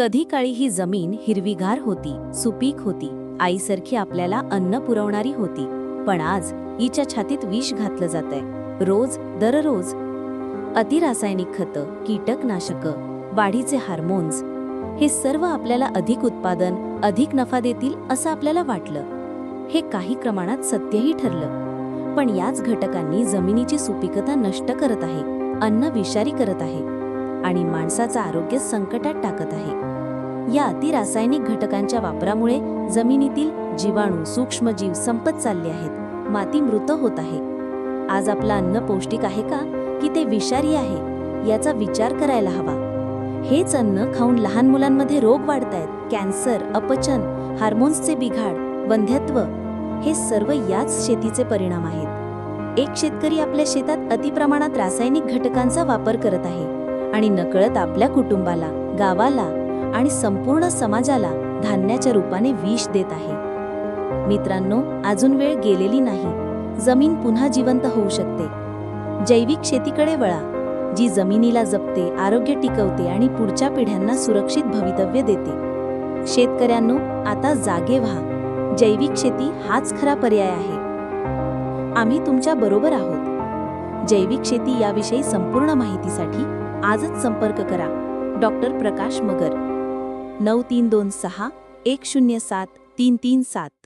कधी काळी ही जमीन हिरवीगार होती सुपीक होती आईसारखी आपल्याला अन्न पुरवणारी होती. पण आज हिच्या छातीत विष घातलं जातंय. रोज दररोज. अतिरासायनिक खतं कीटकनाशकं वाढीचे हार्मोन्स हे सर्व आपल्याला अधिक उत्पादन अधिक नफा देतील असं आपल्याला वाटलं. हे काही प्रमाणात सत्यही ठरलं. पण याच घटकांनी जमिनीची सुपीकता नष्ट करत आहे अन्न विषारी करत आहे आणि माणसाचं आरोग्य संकटात टाकत आहे. या अतिरासायनिक घटकांच्या वापरामुळे जमिनीतील जीवाणू सूक्ष्मजीव संपत चालले आहेत. माती मृत होत आहे. आज आपलं अन्न पौष्टिक आहे का? की ते विषारी आहे? याचा विचार करायला हवा. हेच अन्न खाऊन लहान मुलांमध्ये रोग वाढतायत. कॅन्सर अपचन हार्मोन्सचे बिघाड वंध्यत्व हे सर्व याच शेतीचे परिणाम आहेत. एक शेतकरी आपल्या शेतात अतिप्रमाणात रासायनिक घटकांचा वापर करत आहे आणि नकळत आपल्या कुटुंबाला गावाला आणि संपूर्ण समाजाला धान्याच्या रूपाने विष देत आहे. मित्रांनो अजून वेळ गेलेली नाही. जमीन पुन्हा जिवंत होऊ शकते. जैविक शेतीकडे वळा. जी जमिनीला जपते आरोग्य टिकवते आणि पुढच्या पिढ्यांना सुरक्षित भवितव्य देते. शेतकऱ्यांनो आता जागे व्हा. जैविक शेती हाच खरा पर्याय आहे. आम्ही तुमच्या बरोबर आहोत. जैविक शेती याविषयी संपूर्ण माहितीसाठी आजच संपर्क करा. डॉक्टर प्रकाश मगर. नऊ तीन दोन सहा एक शून्य सात तीन तीन सात.